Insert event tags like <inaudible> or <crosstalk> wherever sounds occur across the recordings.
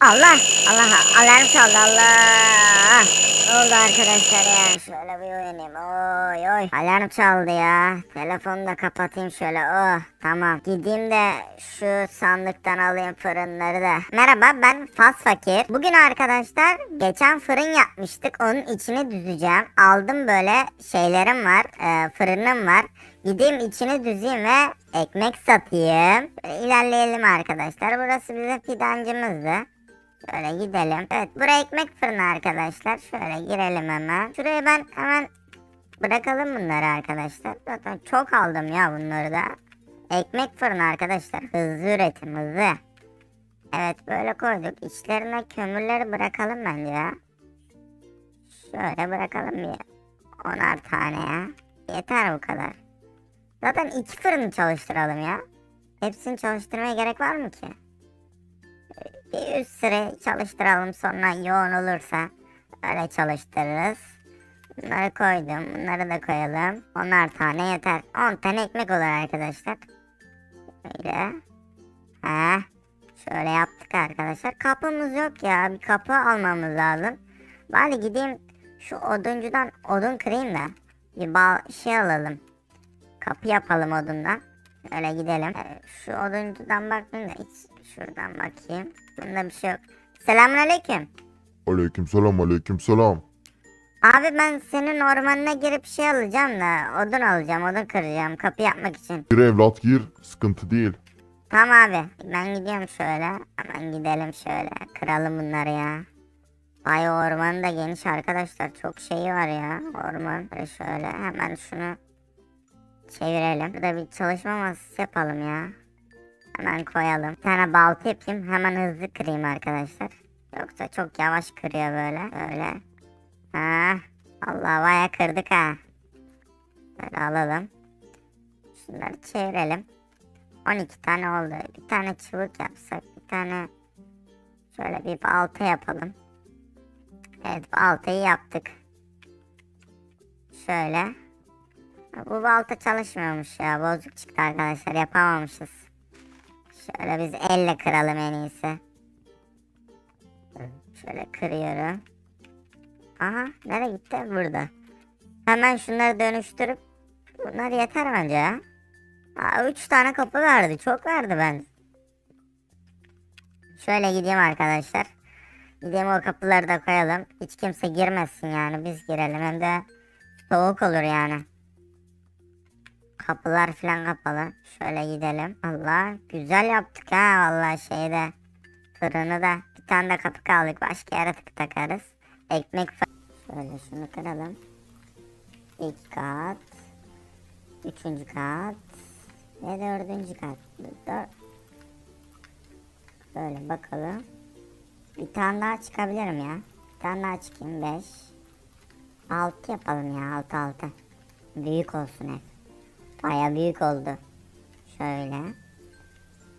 Allah Allah alarm çaldı Allah. Ne oldu arkadaşlar ya? Şöyle bir uyanayım. Oy oy. Alarm çaldı ya. Telefonu da kapatayım şöyle. Oh tamam. Gideyim de şu sandıktan alayım fırınları da. Merhaba ben Fas Fakir. Bugün arkadaşlar geçen fırın yapmıştık. Onun içini düzeceğim. Aldım böyle şeylerim var. e, fırınım var. Gideyim içini düzeyim ve ekmek satayım. İlerleyelim arkadaşlar. Burası bizim fidancımızdı. Şöyle gidelim. Evet buraya ekmek fırını arkadaşlar. Şöyle girelim hemen. Şuraya ben hemen bırakalım bunları arkadaşlar. Zaten çok aldım ya bunları da. Ekmek fırını arkadaşlar. Hızlı üretim hızlı. Evet böyle koyduk. İçlerine kömürleri bırakalım bence ya. Şöyle bırakalım bir. Onar tane ya. Yeter bu kadar. Zaten iki fırını çalıştıralım ya. Hepsini çalıştırmaya gerek var mı ki? Bir üst sıra çalıştıralım sonra yoğun olursa öyle çalıştırırız. Bunları koydum. Bunları da koyalım. Onar tane yeter. 10 tane ekmek olur arkadaşlar. Böyle. He. Şöyle yaptık arkadaşlar. Kapımız yok ya. Bir kapı almamız lazım. Bari gideyim şu oduncudan odun kırayım da. Bir bal şey alalım. Kapı yapalım odundan. Öyle gidelim. Ee, Şu oduncudan bakmayayım da hiç şuradan bakayım. Bunda bir şey yok. Selamünaleyküm. Aleykümselam aleykümselam. Abi ben senin ormanına girip şey alacağım da odun alacağım odun kıracağım kapı yapmak için. Gir evlat gir sıkıntı değil. Tamam abi ben gidiyorum şöyle. Hemen gidelim şöyle kıralım bunları ya. Ay ormanı da geniş arkadaşlar çok şeyi var ya orman. Böyle şöyle hemen şunu çevirelim. Burada bir çalışma masası yapalım ya. Hemen koyalım. Bir tane balta yapayım hemen hızlı kırayım arkadaşlar. Yoksa çok yavaş kırıyor böyle. Böyle. Ha, Allah baya kırdık ha. Böyle alalım. Şunları çevirelim. 12 tane oldu. Bir tane çubuk yapsak. Bir tane şöyle bir balta yapalım. Evet baltayı yaptık. Şöyle. Bu balta çalışmıyormuş ya. Bozuk çıktı arkadaşlar. Yapamamışız. Şöyle biz elle kıralım en iyisi. Şöyle kırıyorum. Aha nereye gitti? Burada. Hemen şunları dönüştürüp bunlar yeter bence ya. Aa, üç tane kapı verdi. Çok verdi ben. Şöyle gideyim arkadaşlar. Gideyim o kapıları da koyalım. Hiç kimse girmesin yani. Biz girelim. Hem de soğuk olur yani. Kapılar falan kapalı. Şöyle gidelim. Allah güzel yaptık ha vallahi şeyde. Fırını da. Bir tane de kapı kaldık. Başka yere takarız. Ekmek Şöyle şunu kıralım. İlk kat. Üçüncü kat. Ve dördüncü kat. Dör... Böyle bakalım. Bir tane daha çıkabilirim ya. Bir tane daha çıkayım. Beş. Altı yapalım ya. Altı altı. Büyük olsun ev. Baya büyük oldu. Şöyle.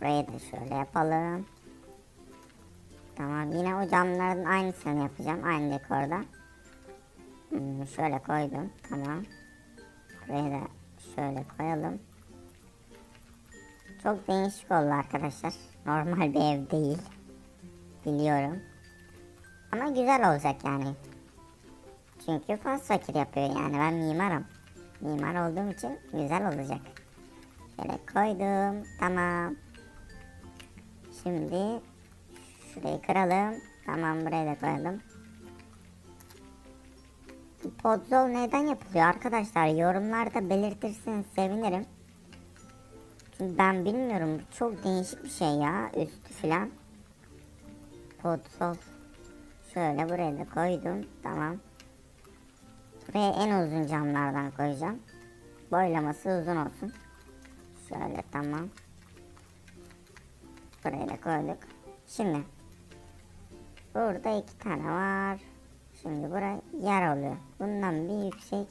Burayı da şöyle yapalım. Tamam yine o camların aynısını yapacağım. Aynı dekorda. Hmm, şöyle koydum. Tamam. Buraya da şöyle koyalım. Çok değişik oldu arkadaşlar. Normal bir ev değil. Biliyorum. Ama güzel olacak yani. Çünkü faz fakir yapıyor yani. Ben mimarım. Mimar olduğum için güzel olacak. Şöyle koydum. Tamam. Şimdi şurayı kıralım. Tamam buraya da koyalım. Podzol neden yapılıyor arkadaşlar? Yorumlarda belirtirseniz sevinirim. Çünkü ben bilmiyorum. Çok değişik bir şey ya. Üstü filan. Podzol. Şöyle buraya da koydum. Tamam. Buraya en uzun camlardan koyacağım. Boylaması uzun olsun. Şöyle tamam. Buraya da koyduk. Şimdi. Burada iki tane var. Şimdi bura yer oluyor. Bundan bir yüksek.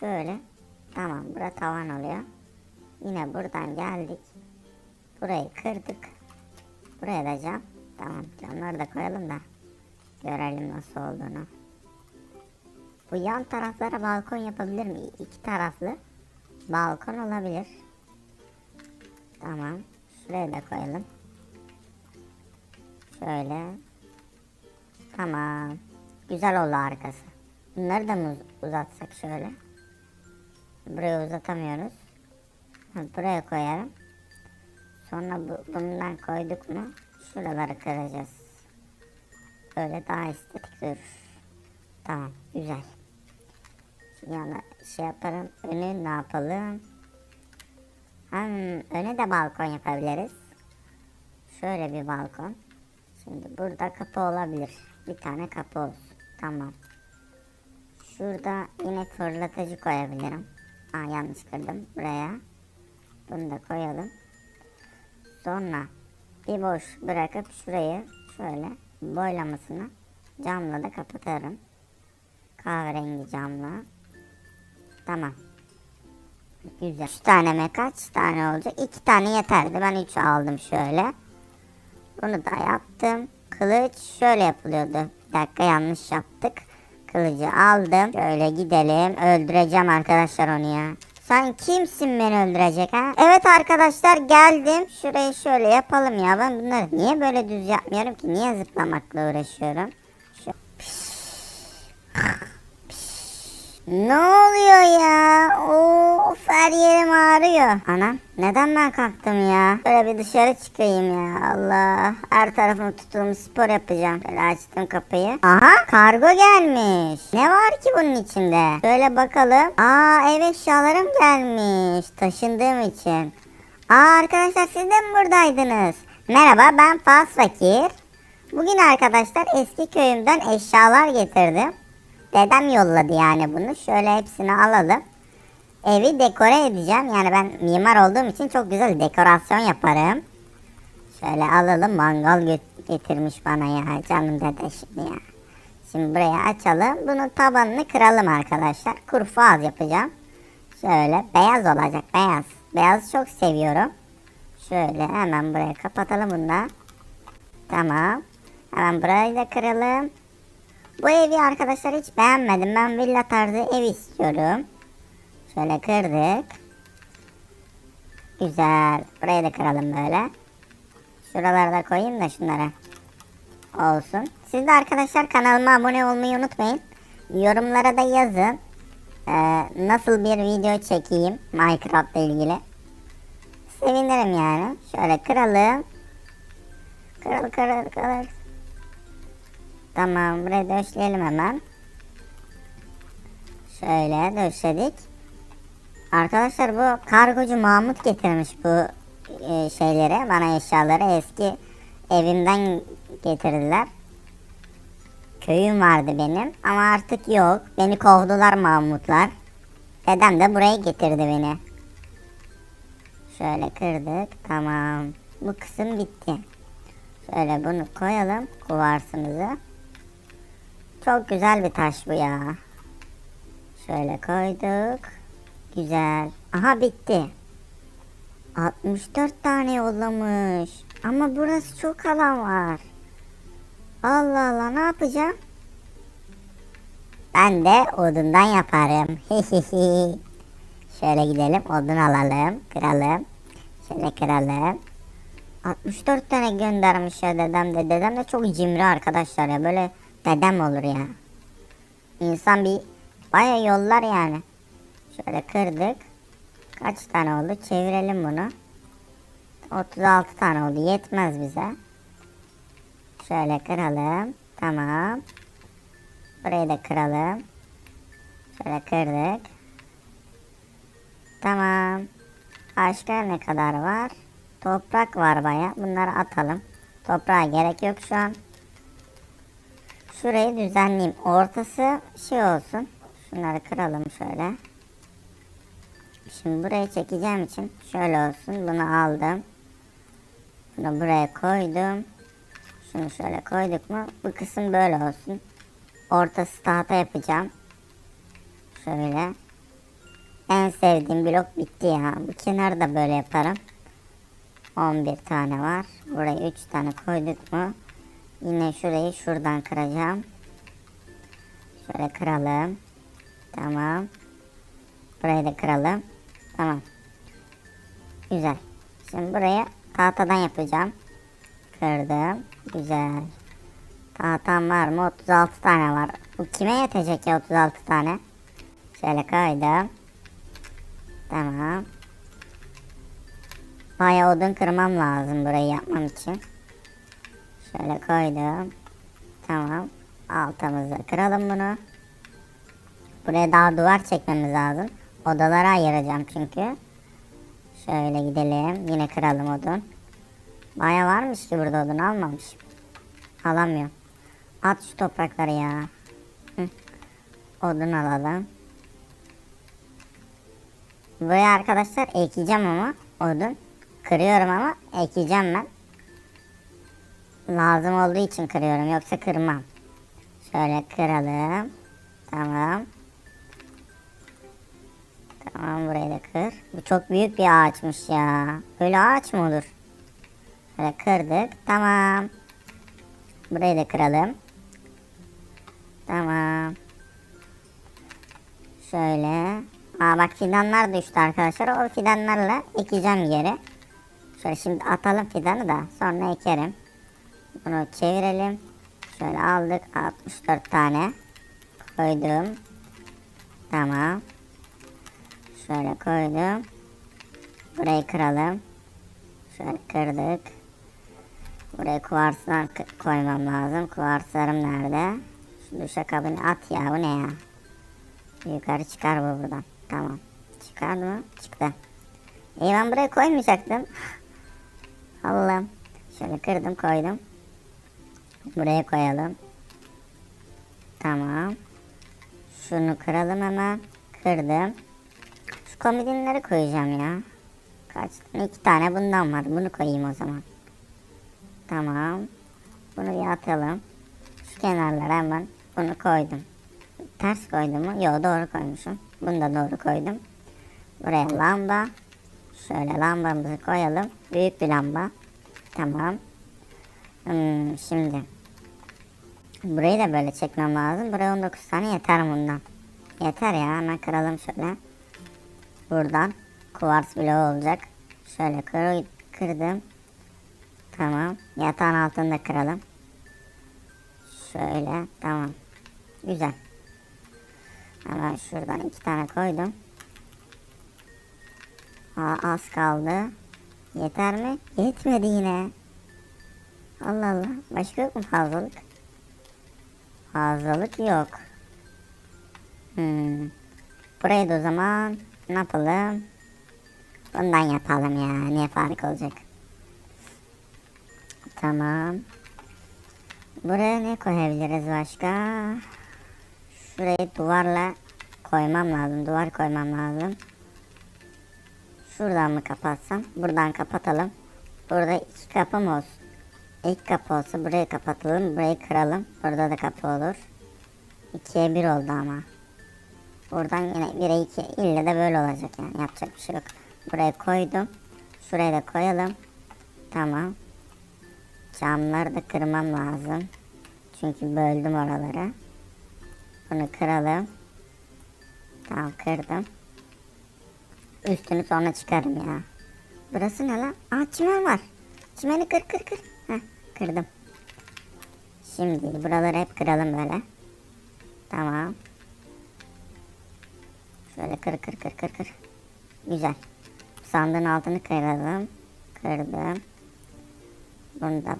Şöyle. Tamam bura tavan oluyor. Yine buradan geldik. Burayı kırdık. Buraya da cam. Tamam camları da koyalım da. Görelim nasıl olduğunu. Bu yan taraflara balkon yapabilir mi? İki taraflı balkon olabilir. Tamam. Şuraya da koyalım. Şöyle. Tamam. Güzel oldu arkası. Bunları da mı uz- uzatsak şöyle? Buraya uzatamıyoruz. Buraya koyarım. Sonra bu, bundan koyduk mu şuraları kıracağız. Böyle daha estetik durur. Tamam güzel. Yana şey yaparım. Önü ne yapalım? Hmm, öne de balkon yapabiliriz. Şöyle bir balkon. Şimdi burada kapı olabilir. Bir tane kapı olsun. Tamam. Şurada yine fırlatıcı koyabilirim. Aa yanlış kırdım. Buraya. Bunu da koyalım. Sonra bir boş bırakıp şurayı şöyle boylamasını camla da kapatarım. Kahverengi camla. Tamam. Güzel. Üç tane mi kaç tane olacak? İki tane yeterdi. Ben üç aldım şöyle. Bunu da yaptım. Kılıç şöyle yapılıyordu. Bir dakika yanlış yaptık. Kılıcı aldım. Şöyle gidelim. Öldüreceğim arkadaşlar onu ya. Sen kimsin beni öldürecek ha? Evet arkadaşlar geldim. Şurayı şöyle yapalım ya. Ben bunları niye böyle düz yapmıyorum ki? Niye zıplamakla uğraşıyorum? Şu... Ne oluyor ya? Of her yerim ağrıyor. Anam neden ben kalktım ya? Böyle bir dışarı çıkayım ya. Allah. Her tarafımı tuttuğum spor yapacağım. Böyle açtım kapıyı. Aha kargo gelmiş. Ne var ki bunun içinde? Şöyle bakalım. Aa ev eşyalarım gelmiş. Taşındığım için. Aa arkadaşlar siz de mi buradaydınız? Merhaba ben Fas Fakir. Bugün arkadaşlar eski köyümden eşyalar getirdim. Dedem yolladı yani bunu. Şöyle hepsini alalım. Evi dekore edeceğim. Yani ben mimar olduğum için çok güzel dekorasyon yaparım. Şöyle alalım. Mangal getirmiş bana ya. Canım dede şimdi ya. Şimdi buraya açalım. Bunun tabanını kıralım arkadaşlar. Kurfaz yapacağım. Şöyle beyaz olacak. Beyaz. Beyazı çok seviyorum. Şöyle hemen buraya kapatalım bunu da. Tamam. Hemen burayı da kıralım. Bu evi arkadaşlar hiç beğenmedim. Ben villa tarzı ev istiyorum. Şöyle kırdık. Güzel. Burayı da kıralım böyle. Şuraları da koyayım da şunlara. Olsun. Siz de arkadaşlar kanalıma abone olmayı unutmayın. Yorumlara da yazın. Ee, nasıl bir video çekeyim Minecraft ile ilgili. Sevinirim yani. Şöyle kıralım. Kırıl kırıl kırıl. Tamam burayı döşleyelim hemen. Şöyle döşledik. Arkadaşlar bu kargocu Mahmut getirmiş bu e, şeyleri bana eşyaları eski evimden getirdiler. Köyüm vardı benim ama artık yok. Beni kovdular Mahmutlar. Dedem de buraya getirdi beni. Şöyle kırdık. Tamam. Bu kısım bitti. Şöyle bunu koyalım. Kuvarsımızı. Çok güzel bir taş bu ya. Şöyle koyduk. Güzel. Aha bitti. 64 tane yollamış. Ama burası çok alan var. Allah Allah ne yapacağım? Ben de odundan yaparım. <laughs> Şöyle gidelim odun alalım. Kıralım. Şöyle kıralım. 64 tane göndermiş ya dedem de. Dedem de çok cimri arkadaşlar ya. Böyle dedem olur ya. İnsan bir baya yollar yani. Şöyle kırdık. Kaç tane oldu? Çevirelim bunu. 36 tane oldu. Yetmez bize. Şöyle kıralım. Tamam. Burayı da kıralım. Şöyle kırdık. Tamam. Başka ne kadar var? Toprak var baya. Bunları atalım. Toprağa gerek yok şu an. Şurayı düzenleyeyim. Ortası şey olsun. Şunları kıralım şöyle. Şimdi buraya çekeceğim için şöyle olsun. Bunu aldım. Bunu buraya koydum. Şunu şöyle koyduk mu? Bu kısım böyle olsun. Ortası tahta yapacağım. Şöyle. En sevdiğim blok bitti ya. Bu kenarı da böyle yaparım. 11 tane var. Buraya 3 tane koyduk mu? Yine şurayı şuradan kıracağım. Şöyle kıralım. Tamam. Burayı da kıralım. Tamam. Güzel. Şimdi buraya tahtadan yapacağım. Kırdım. Güzel. Tahtam var mı? 36 tane var. Bu kime yetecek ya 36 tane? Şöyle koydum. Tamam. Bayağı odun kırmam lazım burayı yapmam için. Şöyle koydum. Tamam. Altımızda kıralım bunu. Buraya daha duvar çekmemiz lazım. Odalara ayıracağım çünkü. Şöyle gidelim. Yine kıralım odun. Baya varmış ki burada odun almamışım. Alamıyorum. At şu toprakları ya. Odun alalım. Buraya arkadaşlar ekeceğim ama odun. Kırıyorum ama ekeceğim ben. Lazım olduğu için kırıyorum yoksa kırmam. Şöyle kıralım. Tamam. Tamam burayı da kır. Bu çok büyük bir ağaçmış ya. Böyle ağaç mı olur? Böyle kırdık. Tamam. Burayı da kıralım. Tamam. Şöyle. Aa bak fidanlar düştü arkadaşlar. O fidanlarla ekeceğim geri. Şöyle şimdi atalım fidanı da sonra ekerim. Bunu çevirelim. Şöyle aldık 64 tane. Koydum. Tamam. Şöyle koydum. Burayı kıralım. Şöyle kırdık. Buraya kuvarslar koymam lazım. Kuvarslarım nerede? Şu duşakabini at ya bu ne ya? Yukarı çıkar bu buradan. Tamam. Çıkar mı? Çıktı. İyi ben buraya koymayacaktım. <laughs> Allah'ım. Şöyle kırdım koydum. Buraya koyalım. Tamam. Şunu kıralım hemen. Kırdım. Şu komodinleri koyacağım ya. Kaç? İki tane bundan var. Bunu koyayım o zaman. Tamam. Bunu bir atalım. Şu kenarlara hemen bunu koydum. Ters koydum mu? Yok doğru koymuşum. Bunu da doğru koydum. Buraya lamba. Şöyle lambamızı koyalım. Büyük bir lamba. Tamam. Hmm, şimdi. Burayı da böyle çekmem lazım. Buraya 19 tane yeter bundan. Yeter ya hemen kıralım şöyle. Buradan kuvars bloğu olacak. Şöyle kır, kırdım. Tamam. Yatağın altını da kıralım. Şöyle. Tamam. Güzel. Hemen şuradan iki tane koydum. Aa, az kaldı. Yeter mi? Yetmedi yine. Allah Allah. Başka yok mu fazlalık? Fazlalık yok. Hmm. Burayı da o zaman ne yapalım? Bundan yapalım ya. Niye fark olacak? Tamam. Buraya ne koyabiliriz başka? Şurayı duvarla koymam lazım. Duvar koymam lazım. Şuradan mı kapatsam? Buradan kapatalım. Burada iki kapı mı olsun? İlk kapı olsa burayı kapatalım. Burayı kıralım. Burada da kapı olur. İkiye bir oldu ama. Buradan yine 1'e 2 ille de böyle olacak yani yapacak bir şey yok. Buraya koydum. Şuraya da koyalım. Tamam. Camları da kırmam lazım. Çünkü böldüm oraları. Bunu kıralım. Tamam kırdım. Üstünü sonra çıkarım ya. Burası ne lan? Aa çimen var. Çimeni kır kır kır. Kırdım. Şimdi buraları hep kıralım böyle. Tamam. Şöyle kır kır kır kır kır. Güzel. Sandığın altını kıralım. Kırdım. Bunu da